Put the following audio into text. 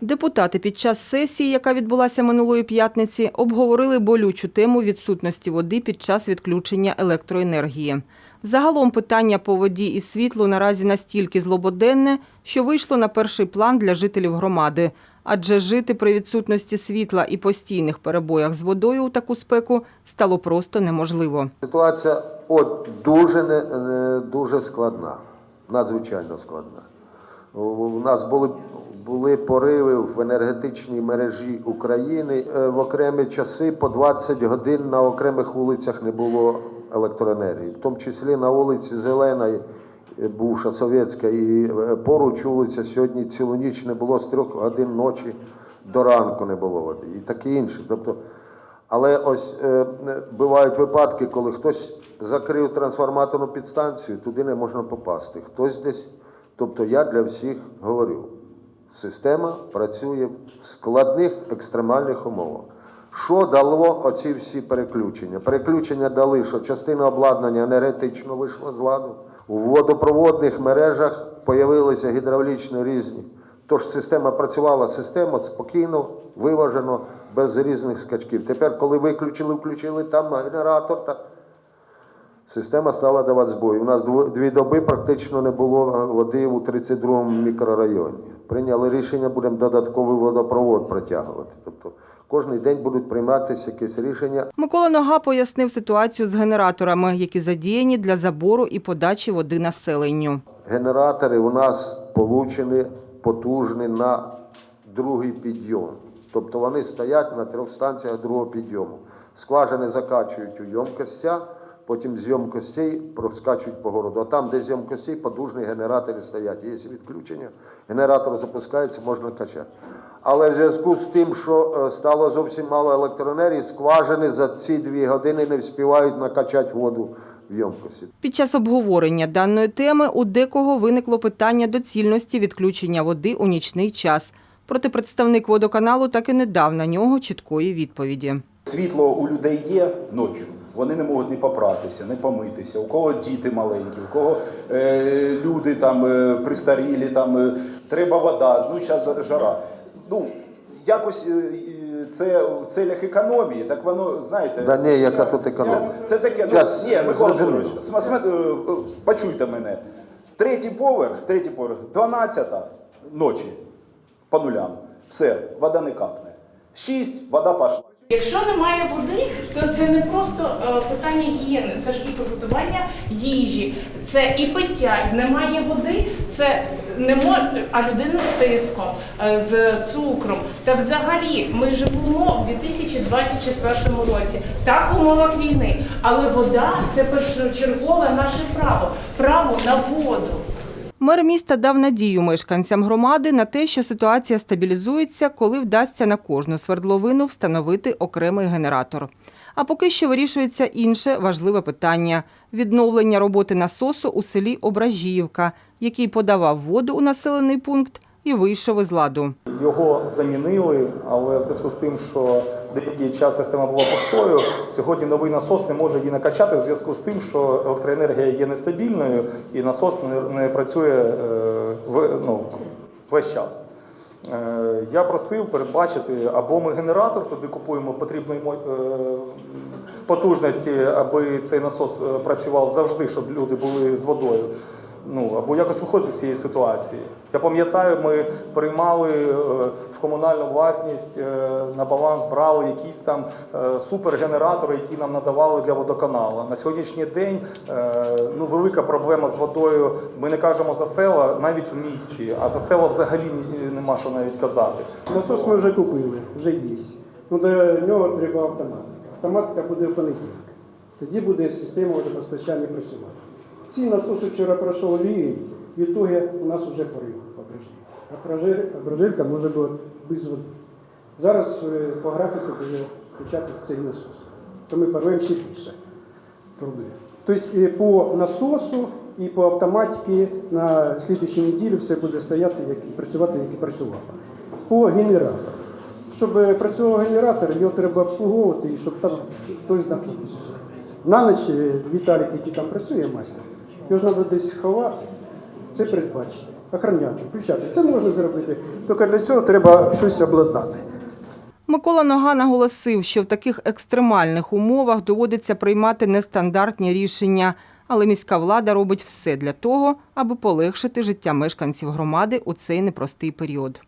Депутати під час сесії, яка відбулася минулої п'ятниці, обговорили болючу тему відсутності води під час відключення електроенергії. Загалом питання по воді і світлу наразі настільки злободенне, що вийшло на перший план для жителів громади. Адже жити при відсутності світла і постійних перебоях з водою у таку спеку стало просто неможливо. Ситуація от дуже не, дуже складна, надзвичайно складна. У нас були, були пориви в енергетичній мережі України. Е, В окремі часи по 20 годин на окремих вулицях не було електроенергії, в тому числі на вулиці Зеленої, е, бувша совєтська, і е, поруч вулиця сьогодні цілу ніч не було з трьох годин ночі до ранку не було води і таке інше. Тобто але ось е, бувають випадки, коли хтось закрив трансформаторну підстанцію, туди не можна попасти. Хтось десь. Тобто я для всіх говорю, система працює в складних екстремальних умовах. Що дало оці всі переключення? Переключення дали, що частина обладнання енергетично вийшла з ладу. У водопроводних мережах появилися гідравлічні різні. Тож система працювала система спокійно, виважено, без різних скачків. Тепер, коли виключили, включили там генератор, та система стала давати збої. У нас дві доби практично не було води у 32-му мікрорайоні. Прийняли рішення, будемо додатковий водопровод протягувати. Тобто кожен день будуть прийматися якісь рішення. Микола Нога пояснив ситуацію з генераторами, які задіяні для забору і подачі води населенню. Генератори у нас получені потужні на другий підйом. Тобто вони стоять на трьох станціях другого підйому. Скважини закачують у ємкостя, потім з ємкостей проскачують по городу. А там, де з ємкостей, потужні генератори стоять. Є відключення, генератор запускається, можна качати. Але в зв'язку з тим, що е, стало зовсім мало електроенергії, скважини за ці дві години не вспівають накачати воду. Під час обговорення даної теми у декого виникло питання доцільності відключення води у нічний час. Проте представник водоканалу так і не дав на нього чіткої відповіді. Світло у людей є ночі. Вони не можуть не попратися, не помитися. У кого діти маленькі, у кого е, люди там е, пристарілі, там е, треба вода. Ну зараз жара. Ну якось е, це в целях економії, так воно знаєте. Да ні, яка тут економія? Це, таке. Час, ну, ні, Микола. Федорович, е, почуйте мене. Третій поверх, третій поверх, 12 ночі по нулям. Все, вода не капне. Шість, вода пішла. Якщо немає води, то це не просто е, питання гігієни, це ж і приготування їжі, це і пиття. Немає води, це не мож... а людина з тиском, е, з цукром. Та взагалі ми живемо в 2024 році, так в умовах війни. Але вода це першочергове наше право, право на воду. Мер міста дав надію мешканцям громади на те, що ситуація стабілізується, коли вдасться на кожну свердловину встановити окремий генератор. А поки що вирішується інше важливе питання відновлення роботи насосу у селі Ображіївка, який подавав воду у населений пункт і вийшов із ладу. Його замінили, але в зв'язку з тим, що деякий час система була пустою, сьогодні новий насос не може її накачати в зв'язку з тим, що електроенергія є нестабільною і насос не, працює е, ну, весь час. Е, Я просив передбачити або ми генератор, туди купуємо потрібної е, потужності, аби цей насос працював завжди, щоб люди були з водою. Ну або якось виходити з цієї ситуації. Я пам'ятаю, ми приймали е, в комунальну власність е, на баланс брали якісь там е, супергенератори, які нам надавали для водоканалу. На сьогоднішній день ну велика проблема з водою. Ми не кажемо за села навіть в місті, а за села взагалі нема що навіть казати. Насос ми вже купили, вже є. Ну, до нього треба автоматика. Автоматика буде в понеділок. Тоді буде система водопостачання працювати. Ці насоси вчора пройшов рівень, в ітогі у нас вже порив по Бражилі. А Бражилька може бути без води. Зараз е, по графіку буде включатися цей насос. То ми порвемо ще більше проблем. Тобто е, по насосу і по автоматиці на слідчій неділі все буде стояти, як і працювати, як і працювало. По генератору. Щоб е, працював генератор, його треба обслуговувати і щоб там хтось знаходився. На ніч Віталік, який там працює майстер, його ж треба десь ховати. Це передбачити. охороняти, включати. Це можна зробити. Тільки для цього треба щось обладнати. Микола Нога наголосив, що в таких екстремальних умовах доводиться приймати нестандартні рішення, але міська влада робить все для того, аби полегшити життя мешканців громади у цей непростий період.